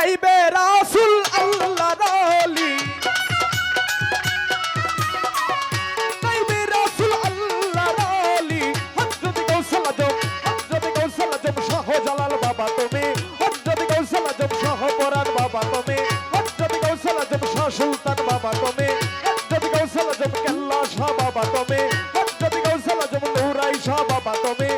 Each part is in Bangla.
গাইবে রাসুল আল্লাহ রালি গাইবে রাসুল আল্লাহ রালি হজরত গৌসল আজম হজরত গৌসল আজম শাহ জালাল বাবা তুমি। হজরত গৌসল আজম শাহ পরান বাবা তুমি। হজরত গৌসল আজম শাহ সুলতান বাবা তুমি। হজরত গৌসল আজম কেল্লা শাহ বাবা তুমি। হজরত গৌসল আজম নুরাই শাহ বাবা তুমি।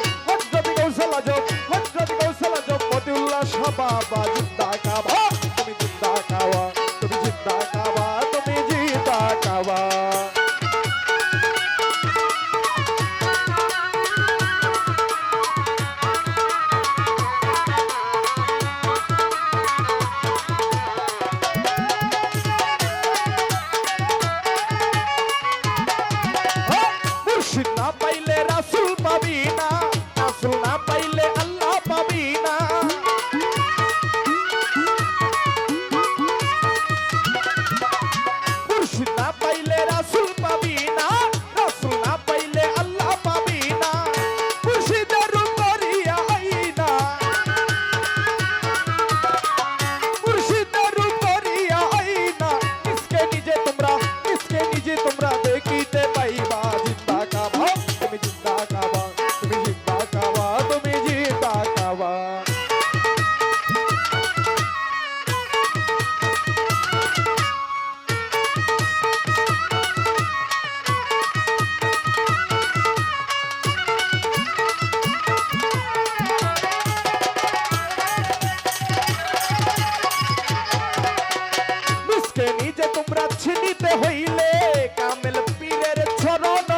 নিজে তোমরা ছিনিতে হইলে। কামেল পীরের ছরণ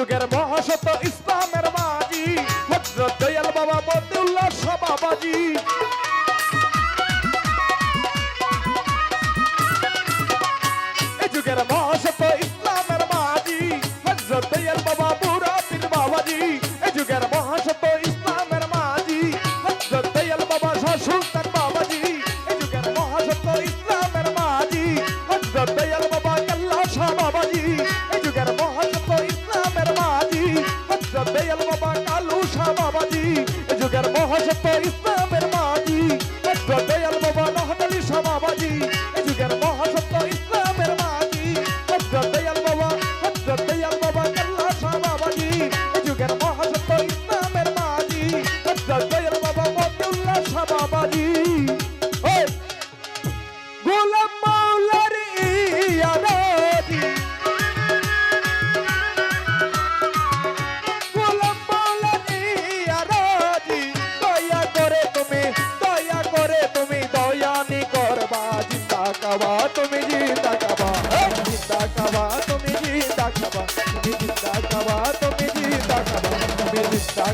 you get a বাবা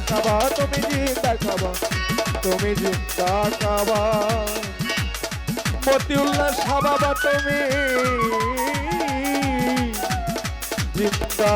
খাবা তুমি জিন্দা খাবা তুমি জিন্দা কাবা মতিউল্লাহ সাবাবা তুমি জিন্দা।